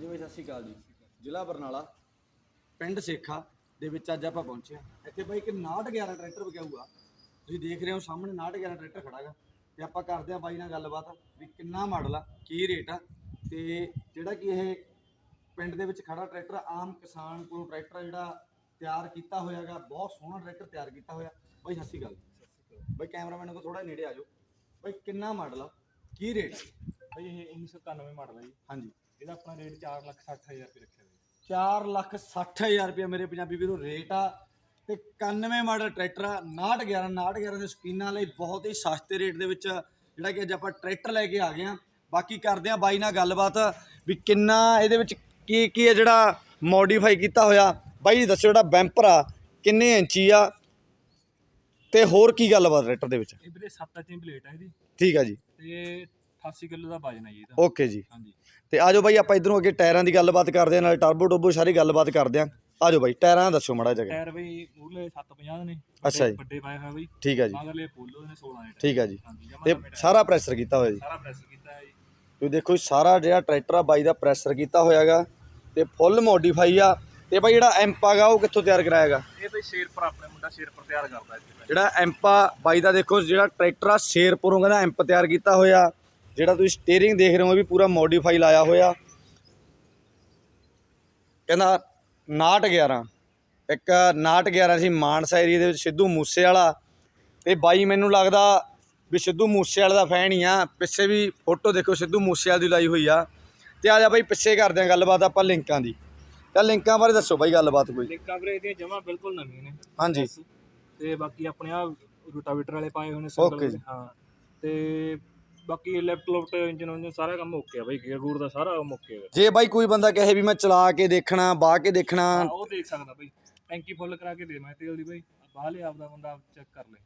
ਹਾਂਜੀ ਬਾਈ ਸਤਿ ਸ਼੍ਰੀ ਅਕਾਲ ਜੀ। ਜ਼ਿਲ੍ਹਾ ਬਰਨਾਲਾ ਪਿੰਡ ਸੇਖਾ ਦੇ ਵਿੱਚ ਅੱਜ ਆਪਾਂ ਪਹੁੰਚੇ ਹਾਂ। ਇੱਥੇ ਬਾਈ ਇੱਕ 911 ਟਰੈਕਟਰ ਵਿਕਾਊਗਾ ਤੁਸੀਂ ਦੇਖ ਰਹੇ ਹੋ ਸਾਹਮਣੇ 911 ਟਰੈਕਟਰ ਖੜਾਗਾ ਤੇ ਆਪਾਂ ਕਰਦੇ ਹਾਂ ਬਾਈ ਨਾਲ ਗੱਲਬਾਤ ਵੀ ਕਿੰਨਾ ਮਾਡਲ ਆ ਕੀ ਰੇਟ ਆ। ਤੇ ਜਿਹੜਾ ਕਿ ਇਹ ਪਿੰਡ ਦੇ ਵਿੱਚ ਖੜਾ ਟਰੈਕਰ ਆ, ਆਮ ਕਿਸਾਨ ਕੋਲ ਟਰੈਕਟਰ ਆ ਜਿਹੜਾ ਤਿਆਰ ਕੀਤਾ ਹੋਇਆਗਾ ਬਹੁਤ ਸੋਹਣਾ ਟਰੈਕਟਰ ਤਿਆਰ ਕੀਤਾ ਹੋਇਆ। ਬਾਈ ਸਤਿ ਸ਼੍ਰੀ ਅਕਾਲ ਬਾਈ ਕੈਮਰਾਮੈਨ ਕੋਲ ਥੋੜਾ ਨੇੜੇ ਆ ਜਾਓ। ਬਾਈ ਕਿੰਨਾ ਮਾਡਲ ਆ ਕੀ ਰੇਟ ਭਾਈ ਇਹ 1991 ਮਾਡਲ ਹੈ ਜੀ। ਹਾਂਜੀ। ਇਹਦਾ ਆਪਣਾ ਰੇਟ 4 ਲੱਖ 60000 ਰੁਪਏ ਰੱਖਿਆ ਹੋਇਆ। ਜੀ 4 ਲੱਖ 60000 ਰੁਪਏ ਮੇਰੇ ਪੰਜਾਬੀ ਵੀਰੋ ਰੇਟ ਆ ਤੇ 91 ਮਾਡਲ ਟਰੈਕਟਰ ਆ 911 911 ਦੇ ਸ਼ੌਕੀਨਾਂ ਲਈ ਬਹੁਤ ਹੀ ਸਸਤੇ ਰੇਟ ਦੇ ਵਿੱਚ ਜਿਹੜਾ ਕਿ ਅੱਜ ਆਪਾਂ ਟਰੈਕਟਰ ਲੈ ਕੇ ਆ ਗਏ ਆ। ਬਾਕੀ ਕਰਦੇ ਆ ਬਾਈ ਨਾਲ ਗੱਲਬਾਤ ਵੀ ਕਿੰਨਾ ਇਹਦੇ ਵਿੱਚ ਕੀ ਕੀ ਹੈ ਜਿਹੜਾ ਮੋਡੀਫਾਈ ਕੀਤਾ ਹੋਇਆ। ਬਾਈ ਦੱਸੋ ਜਿਹੜਾ ਬੈਂਪਰ ਆ ਕਿੰਨੇ ਇੰਚੀ ਆ ਤੇ ਹੋਰ ਕੀ ਗੱਲਬਾਤ ਟਰੈਕਟਰ ਦੇ ਵਿੱਚ? ਇਹ ਵੀਰੇ 7 ਇੰਚ ਪਲੇਟ ਹੈ ਇਹਦੀ। ਠੀਕ ਆ ਜੀ। ਤੇ 88 ਕਿਲੋ ਦਾ ਵਜਨ ਹੈ ਜੀ ਇਹਦਾ। ਓਕੇ ਜੀ। ਹਾਂਜੀ। ਤੇ ਆਜੋ ਬਾਈ ਆਪਾਂ ਇਧਰੋਂ ਅੱਗੇ ਟਾਇਰਾਂ ਦੀ ਗੱਲਬਾਤ ਕਰਦੇ ਆ ਨਾਲ ਟਰਬੋ ਟੋਬੋ ਸਾਰੀ ਗੱਲਬਾਤ ਕਰਦੇ ਆ ਆਜੋ ਬਾਈ ਟਾਇਰਾਂ ਦਾ ਦੱਸੋ ਮੜਾ ਜਗ੍ਹਾ ਟਾਇਰ ਬਈ ਮੂਰਲੇ 750 ਨੇ ਅੱਛਾ ਜੀ। ਵੱਡੇ ਪਾਏ ਹੋਏ ਬਈ। ਠੀਕ ਆ ਜੀ। ਮਗਰਲੇ ਪੋਲੋ ਨੇ 16 ਨੇ ਠੀਕ ਆ ਜੀ। ਹਾਂਜੀ ਤੇ। ਸਾਰਾ ਪ੍ਰੈਸ਼ਰ ਕੀਤਾ ਹੋਇਆ ਜੀ। ਸਾਰਾ ਪ੍ਰੈਸ ਕੀਤਾ ਹੈ ਜੀ। ਤੁਸੀਂ ਦੇਖੋ ਜੀ, ਸਾਰਾ ਜਿਹੜਾ ਟਰੈਕਟਰ ਆ ਬਾਈ ਦਾ ਪ੍ਰੈਸ਼ਰ ਕੀਤਾ ਹੋਇਆਗਾ ਤੇ ਫੁੱਲ ਮੋਡੀਫਾਈ ਆ। ਤੇ ਬਾਈ ਜਿਹੜਾ ਐਂਪਾ ਗਾ ਉਹ ਕਿੱਥੋਂ ਤਿਆਰ ਕਰਾਇਆਗਾ ਇਹ ਬਈ ਸ਼ੇਰਪੁਰ ਆਪਣੇ ਮੁੰਡਾ ਸ਼ੇਰਪੁਰ ਤਿਆਰ ਕਰਦਾ ਇੱਥੇ। ਜਿਹੜਾ ਐਂਪਾ ਬਾਈ ਦਾ ਦੇਖੋ ਜਿਹੜਾ ਟਰੈਕਟਰ ਆ ਸ਼ੇਰਪੁਰੋਂ ਕਹਿੰਦਾ ਐਂਪ ਤਿਆਰ ਕੀਤਾ ਹੋਇਆ। ਜਿਹੜਾ ਤੁਸੀਂ ਸਟੀਅਰਿੰਗ ਦੇਖ ਰਹੇ ਹੋ ਇਹ ਵੀ ਪੂਰਾ ਮੋਡੀਫਾਈ ਲਾਇਆ ਹੋਇਆ। ਕਹਿੰਦਾ 911 ਇੱਕ 911 ਸੀ ਮਾਨਸਾ ਏਰੀਆ ਦੇ ਵਿੱਚ ਸਿੱਧੂ ਮੂਸੇ ਵਾਲਾ ਤੇ ਬਾਈ ਮੈਨੂੰ ਲੱਗਦਾ ਵੀ ਸਿੱਧੂ ਮੂਸੇ ਵਾਲੇ ਦਾ ਫੈਨ ਹੀ ਆ। ਪਿੱਛੇ ਵੀ ਫੋਟੋ ਦੇਖੋ ਸਿੱਧੂ ਮੂਸੇ ਵਾਲੇ ਦੀ ਲਾਈ ਹੋਈ ਆ। ਤੇ ਆ ਜਾ ਬਾਈ ਪਿੱਛੇ ਕਰਦੇ ਆ ਗੱਲਬਾਤ ਆਪਾਂ ਲਿੰਕਾਂ ਦੀ। ਤਾਂ ਲਿੰਕਾਂ ਬਾਰੇ ਦੱਸੋ ਬਾਈ ਗੱਲਬਾਤ ਕੋਈ। ਲਿੰਕਾਂ ਵੀਰੇ ਇਹਦੀਆਂ ਜਮਾ ਬਿਲਕੁਲ ਨਵੀਆਂ ਨੇ। ਹਾਂਜੀ। ਤੇ ਬਾਕੀ ਆਪਣੇ ਆ ਰੋਟਾਵੇਟਰ ਵਾਲੇ ਪਾਏ ਹੋਏ ਨੇ single ਜੀ। ਹਾਂ। ਤੇ ਬਾਕੀ ਲੈਪਟਾਪ ਤੇ ਇੰਜਨ ਉਂਜਨ ਸਾਰਾ ਕੰਮ ਓਕੇ ਆ ਬਾਈ ਗੇਅਰ ਗੂਰ ਦਾ ਸਾਰਾ ਕੰਮ ਓਕੇ ਆ। ਜੇ ਬਾਈ ਕੋਈ ਬੰਦਾ ਕਹੇ ਵੀ ਮੈਂ ਚਲਾ ਕੇ ਦੇਖਣਾ ਬਾਹ ਕੇ ਦੇਖਣਾ। ਹਾਂ, ਉਹ ਦੇਖ ਸਕਦਾ ਬਾਈ। ਟੈਂਕੀ ਫੁੱਲ ਕਰਾ ਕੇ ਦੇ ਮੈਂ ਤੇਲ ਦੀ ਬਾਈ। ਬਾਹਲੇ ਆਪਦਾ ਬੰਦਾ ਚੈੱਕ ਕਰ ਲੈ।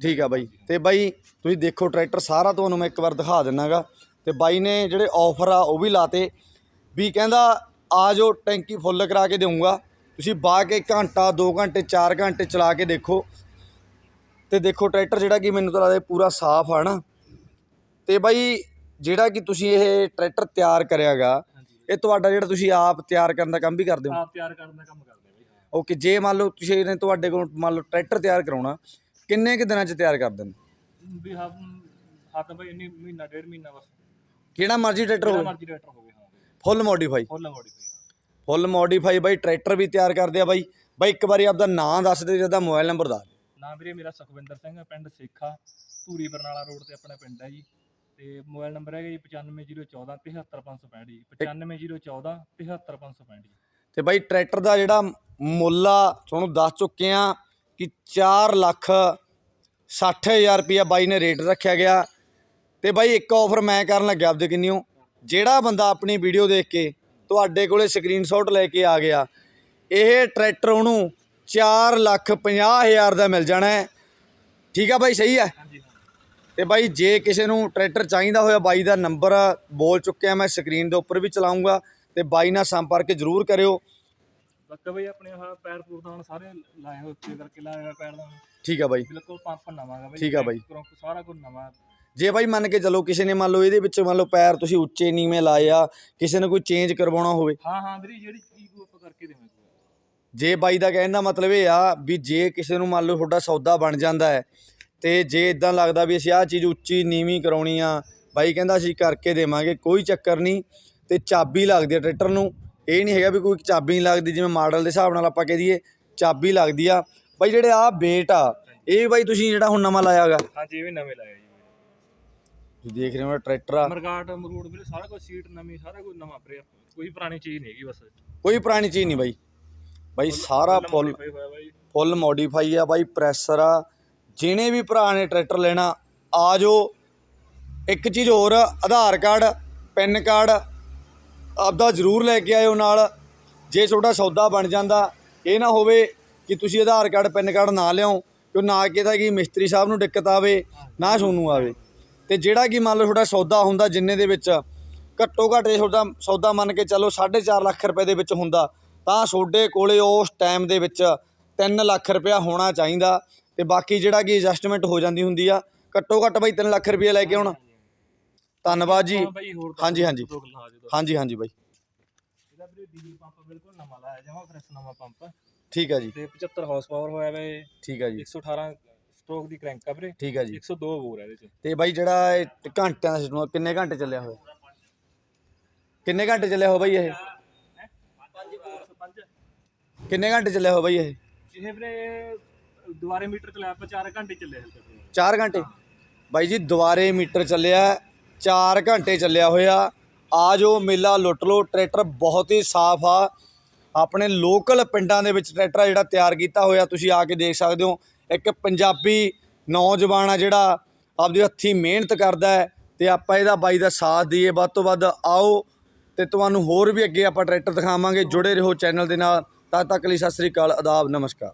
ਠੀਕ ਆ ਬਾਈ। ਤੇ ਬਾਈ ਤੁਸੀਂ ਦੇਖੋ ਟਰੈਕਟਰ ਸਾਰਾ ਤੁਹਾਨੂੰ ਮੈਂ ਇੱਕ ਵਾਰ ਦਿਖਾ ਦਿੰਨਾਗਾ। ਤੇ ਬਾਈ ਨੇ ਜਿਹੜੇ ਆਫਰ ਆ ਉਹ ਵੀ ਲਾਤੇ। ਵੀ ਕਹਿੰਦਾ ਆ ਜਾਓ ਟੈਂਕੀ ਫੁੱਲ ਕਰਾ ਕੇ ਦੇਊਂਗਾ। ਤੁਸੀਂ ਬਾਹ ਕੇ ਘੰਟਾ 2 ਘੰਟੇ 4 ਘੰਟੇ ਚਲਾ ਕੇ ਦੇਖੋ। ਤੇ ਦੇਖੋ ਟਰੈਕਟਰ ਜਿਹੜਾ ਕਿ ਮੈਨੂੰ ਤਾਂ ਲੱਗਦਾ ਇਹ ਪੂਰਾ ਸਾਫ਼ ਆ ਨਾ। ਤੇ ਬਾਈ ਜਿਹੜਾ ਕਿ ਤੁਸੀਂ ਇਹ ਟਰੈਕਟਰ ਤਿਆਰ ਕਰਿਆਗਾ ਇਹ ਤੁਹਾਡਾ ਜਿਹੜਾ ਤੁਸੀਂ ਆਪ ਤਿਆਰ ਕਰਨ ਦਾ ਕੰਮ ਵੀ ਕਰਦੇ ਹੋ? ਆਪ ਤਿਆਰ ਕਰਨ ਦਾ ਕੰਮ ਕਰਦੇ ਬਾਈ ਹਾਂ। ਓਕੇ ਜੇ ਮੰਨ ਲਓ ਤੁਸੀਂ ਇਹਨੇ ਤੁਹਾਡੇ ਕੋਲ ਮੰਨ ਲਓ ਟਰੈਕਟਰ ਤਿਆਰ ਕਰਾਉਣਾ ਕਿੰਨੇ ਕੁ ਦਿਨਾਂ 'ਚ ਤਿਆਰ ਕਰ ਦਿੰਦੇ ਵੀ ਹਾਂ ਹੱਥ ਬਾਈ ਇੰਨੀ ਮਹੀਨਾ ਡੇਢ ਮਹੀਨਾ ਬਸ। ਕਿਹੜਾ ਮਰਜ਼ੀ ਟਰੈਕਟਰ ਹੋਵੇ। ਮਰਜ਼ੀ ਰੇਟਰ ਹੋਵੇ ਹਾਂ। ਫੁੱਲ ਮੋਡੀਫਾਈ ਫੁੱਲ ਮੋਡੀ ਪਈ ਫੁੱਲ ਮੋਡੀਫਾਈ ਬਾਈ ਟਰੈਕਟਰ ਵੀ ਤਿਆਰ ਕਰਦੇ ਆ ਬਾਈ। ਬਾਈ ਇੱਕ ਵਾਰੀ ਆਪਦਾ ਨਾਮ ਦੱਸ ਦੇ ਜਿਹਦਾ ਮੋਬਾਈਲ ਨੰਬਰ ਦੱਸ ਦਿਓ। ਨਾਮ ਵੀਰੇ ਮੇਰਾ ਸੁਖਵਿੰਦਰ ਸਿੰਘ ਪਿੰਡ ਸੇਖਾ ਧੂਰੀ ਬਰਨਾਲਾ ਰੋਡ ਤੇ ਆਪਣਾ ਪਿੰਡ ਹੈ ਜੀ। ਤੇ ਮੋਬਾਈਲ ਨੰਬਰ ਹੈਗਾ ਜੀ 9501473565 ਜੀ। 9501473565 ਜੀ। ਤੇ ਬਾਈ ਟਰੈਕਟਰ ਦਾ ਜਿਹੜਾ ਮੁੱਲ ਆ ਤੁਹਾਨੂੰ ਦੱਸ ਚੁੱਕੇ ਆ ਕਿ 4 ਲੱਖ 60000 ਰੁਪਇਆ ਬਾਈ ਨੇ ਰੇਟ ਰੱਖਿਆ ਗਿਆ। ਤੇ ਬਾਈ ਇੱਕ ਆਫਰ ਮੈਂ ਕਰਨ ਲੱਗਿਆ ਆਪਦੇ ਕਿੰਨੀਓ। ਜਿਹੜਾ ਬੰਦਾ ਆਪਣੀ ਵੀਡੀਓ ਦੇਖ ਕੇ ਤੁਹਾਡੇ ਕੋਲੇ ਸਕਰੀਨਸ਼ਾਟ ਲੈ ਕੇ ਆ ਗਿਆ ਇਹ ਟਰੈਕਟਰ ਉਹਨੂੰ 4 ਲੱਖ 50000 ਦਾ ਮਿਲ ਜਾਣਾ ਹੈ। ਠੀਕ ਆ ਬਾਈ ਸਹੀ ਹਾਂ? ਤੇ ਬਾਈ ਜੇ ਕਿਸੇ ਨੂੰ ਟਰੈਕਟਰ ਚਾਹੀਦਾ ਹੋਇਆ ਬਾਈ ਦਾ ਨੰਬਰ ਬੋਲ ਚੁੱਕਿਆ ਮੈਂ ਸਕਰੀਨ ਦੇ ਉੱਪਰ ਵੀ ਚਲਾਉਂਗਾ ਤੇ ਬਾਈ ਨਾਲ ਸੰਪਰਕ ਜ਼ਰੂਰ ਕਰਿਓ। ਬਾਕੀ ਬਈ ਆਪਣੇ ਆਹ ਪੈਰ ਪੂਰ ਹੁਣ ਸਾਰੇ ਲਾਏ ਹੋਏ ਉੱਤੇ ਕਰਕੇ ਲਾਇਆ ਹੋਇਆ ਪੈਰ ਦਾ ਠੀਕ ਆ ਬਾਈ। ਬਿਲਕੁਲ ਪੰਪ ਨਵਾਂ ਗਾ ਬਈ ਠੀਕ ਆ ਬਾਈ। ਕਰੰਕ ਸਾਰਾ ਕੁਝ ਨਵਾਂ। ਜੇ ਬਾਈ ਮੰਨ ਕੇ ਚੱਲੋ ਕਿਸੇ ਨੇ ਮੰਨ ਲਓ ਇਹਦੇ ਵਿੱਚ ਮੰਨ ਲਓ ਪੈਰ ਤੁਸੀਂ ਉੱਚੇ ਨੀਵੇਂ ਲਾਏ ਆ ਕਿਸੇ ਨੇ ਕੋਈ ਚੇਂਜ ਕਰਵਾਉਣਾ ਹੋਵੇ। ਹਾਂ ਹਾਂ ਵੀਰੇ ਜਿਹੜੀ ਚੀਜ਼ ਨੂੰ ਆਪਾਂ ਕਰਕੇ ਦੇਵਾਂਗੇ। ਜੇ ਬਾਈ ਦਾ ਕਹਿਣ ਦਾ ਮਤਲਬ ਇਹ ਆ ਵੀ ਜੇ ਕਿਸੇ ਨੂੰ ਮੰਨ ਲਓ ਤੁਹਾਡਾ ਸੌਦਾ ਬਣ ਜਾਂਦਾ ਹੈ ਤੇ ਜੇ ਇਦਾਂ ਲੱਗਦਾ ਵੀ ਅਸੀਂ ਆਹ ਚੀਜ਼ ਉੱਚੀ ਨੀਵੀਂ ਕਰਾਉਣੀ ਆ ਬਾਈ ਕਹਿੰਦਾ ਅਸੀਂ ਕਰਕੇ ਦੇਵਾਂਗੇ ਕੋਈ ਚੱਕਰ ਨਹੀਂ। ਤੇ ਚਾਬੀ ਲੱਗਦੀ ਆ ਟਰੈਕਟਰ ਨੂੰ। ਇਹ ਨਹੀਂ ਹੈਗਾ ਵੀ ਕੋਈ ਚਾਬੀ ਨਹੀਂ ਲੱਗਦੀ ਜਿਵੇਂ ਮਾਡਲ ਦੇ ਹਿਸਾਬ ਨਾਲ ਆਪਾਂ ਕਹਿ ਦਈਏ ਚਾਬੀ ਲੱਗਦੀ ਆ। ਬਾਈ ਜਿਹੜੇ ਆ ਬੇਟ ਆ ਇਹ ਬਾਈ ਤੁਸੀਂ ਜਿਹੜਾ ਹੁਣ ਨਵਾਂ ਲਾਇਆ ਹੈਗਾ। ਹਾਂਜੀ ਇਹ ਵੀ ਨਵੇਂ ਲਾਇਆ ਜੀ। ਤੁਸੀਂ ਦੇਖ ਰਹੇ ਹੋ ਟਰੈਕਟਰ ਆ। ਮਰਗਾਟ ਮਰੂੜ ਵੀਰੇ ਸਾਰਾ ਕੁਝ ਸੀਟ ਨਵੀਂ ਸਾਰਾ ਕੁਝ ਨਵਾਂ ਵੀਰੇ ਕੋਈ ਪੁਰਾਣੀ ਚੀਜ਼ ਨਹੀਂ ਹੈਗੀ ਬਸ। ਕੋਈ ਪੁਰਾਣੀ ਚੀਜ਼ ਨਹੀਂ ਬਾਈ। ਬਾਈ ਸਾਰਾ ਫੁੱਲ ਫੁੱਲ ਮੋਡੀਫਾਈ ਆ ਬਾਈ ਪ੍ਰੈਸਰ ਆ। ਜਿਹਨੇ ਵੀ ਭਰਾ ਨੇ ਟਰੈਕਟਰ ਲੈਣਾ, ਆ ਜਾਓ। ਇੱਕ ਚੀਜ਼ ਹੋਰ, ਆਧਾਰ ਕਾਰਡ, ਪੈਨ ਕਾਰਡ, ਆਪਦਾ ਜ਼ਰੂਰ ਲੈ ਕੇ ਆਇਓ ਨਾਲ। ਜੇ ਤੁਹਾਡਾ ਸੌਦਾ ਬਣ ਜਾਂਦਾ, ਇਹ ਨਾ ਹੋਵੇ ਕਿ ਤੁਸੀਂ ਆਧਾਰ ਕਾਰਡ, ਪੈਨ ਕਾਰਡ ਨਾ ਲਿਆਓ ਕਿਉਂ ਨਾ ਕਿਹਦਾ ਕਿ ਮਿਸਤਰੀ ਸਾਹਿਬ ਨੂੰ ਦਿੱਕਤ ਆਵੇ, ਨਾ ਸੋਨੂੰ ਆਵੇ। ਤੇ ਜਿਹੜਾ ਕਿ ਮੰਨ ਲਓ ਤੁਹਾਡਾ ਸੌਦਾ ਹੁੰਦਾ ਜਿੰਨੇ ਦੇ ਵਿੱਚ, ਘੱਟੋ ਘੱਟ ਜੇ ਤੁਹਾਡਾ ਸੌਦਾ ਮੰਨ ਕੇ ਚੱਲੋ 4.5 ਲੱਖ ਰੁਪਏ ਦੇ ਵਿੱਚ ਹੁੰਦਾ, ਤਾਂ ਤੁਹਾਡੇ ਕੋਲੇ ਉਸ ਟਾਈਮ ਦੇ ਵਿੱਚ 3 ਲੱਖ ਰੁਪਇਆ ਹੋਣਾ ਚਾਹੀਦਾ। ਤੇ ਬਾਕੀ ਜਿਹੜਾ ਕਿ ਐਡਜਸਟਮੈਂਟ ਹੋ ਜਾਂਦੀ ਹੁੰਦੀ ਆ ਘੱਟੋ ਘੱਟ ਬਈ 3 ਲੱਖ ਰੁਪਇਆ ਲੈ ਕੇ ਆਉਣਾ। ਧੰਨਵਾਦ ਜੀ। ਹਾਂ ਹਾਂਜੀ, ਹਾਂਜੀ। ਆ ਹਾਂਜੀ ਹਾਂਜੀ ਬਾਈ। ਇਹਦਾ ਵੀਰੇ ਡੀਜ਼ਲ ਪੰਪ ਬਿਲਕੁਲ ਨਵਾਂ ਲਾਇਆ ਜਮਾ ਫਰੈਸ਼ ਨਵਾਂ ਪੰਪ। ਠੀਕ ਹੈ ਜੀ। ਤੇ 75 ਹਾਰਸ ਪਾਵਰ ਹੋਇਆ ਵਾ। ਠੀਕ ਹੈ ਜੀ। 118 ਸਟ੍ਰੋਕ ਦੀ ਕ੍ਰੈਂਕ ਆ ਵੀਰੇ। ਠੀਕ ਹੈ ਜੀ। 102 ਬੋਰ ਹੈ ਇਹਦੇ ਚ। ਤੇ ਬਾਈ ਜਿਹੜਾ ਇਹ ਘੰਟਿਆਂ ਦਾ ਸਿਸਟਮ ਕਿੰਨੇ ਘੰਟੇ ਚੱਲਿਆ ਹੋਇਆ? ਕਿੰਨੇ ਘੰਟੇ ਚੱਲਿਆ ਹੋਇਆ ਬਾਈ ਇਹ? 5 5 ਕਿੰਨੇ ਘੰਟੇ ਚੱਲਿਆ ਹੋਇਆ ਬਾਈ ਇਹ? ਇਹ ਵੀਰੇ ਦੁਬਾਰੇ ਮੀਟਰ ਚਲਾਇਆ ਆਪਾਂ 4 ਘੰਟੇ ਚੱਲੇ ਹਲ ਤੱਕ 4 ਘੰਟੇ? ਬਾਈ ਜੀ ਦੁਬਾਰੇ ਮੀਟਰ ਚੱਲਿਆ 4 ਘੰਟੇ ਚੱਲਿਆ ਹੋਇਆ। ਆ ਜੋ ਮੇਲਾ ਲੁੱਟ ਲੋ ਟਰੈਕਟਰ ਬਹੁਤ ਹੀ ਸਾਫ਼ ਆ। ਆਪਣੇ ਲੋਕਲ ਪਿੰਡਾਂ ਦੇ ਵਿੱਚ ਟਰੈਕਟਰ ਜਿਹੜਾ ਤਿਆਰ ਕੀਤਾ ਹੋਇਆ ਤੁਸੀਂ ਆ ਕੇ ਦੇਖ ਸਕਦੇ ਹੋ। ਇੱਕ ਪੰਜਾਬੀ ਨੌਜਵਾਨ ਆ ਜਿਹੜਾ ਆਪਦੀ ਹੱਥੀਂ ਮਿਹਨਤ ਕਰਦਾ ਹੈ ਤੇ ਆਪਾਂ ਇਹਦਾ ਬਾਈ ਦਾ ਸਾਥ ਦਈਏ। ਵੱਧ ਤੋਂ ਵੱਧ ਆਓ ਤੇ ਤੁਹਾਨੂੰ ਹੋਰ ਵੀ ਅੱਗੇ ਆਪਾਂ ਟਰੈਕਟਰ ਦਿਖਾਵਾਂਗੇ। ਜੁੜੇ ਰਹੋ ਚੈਨਲ ਦੇ ਨਾਲ। ਤਦ ਤੱਕ ਲਈ ਸਤਿ ਸ੍ਰੀ ਅਕਾਲ ਆਦਾਬ ਨਮਸਕਾਰ।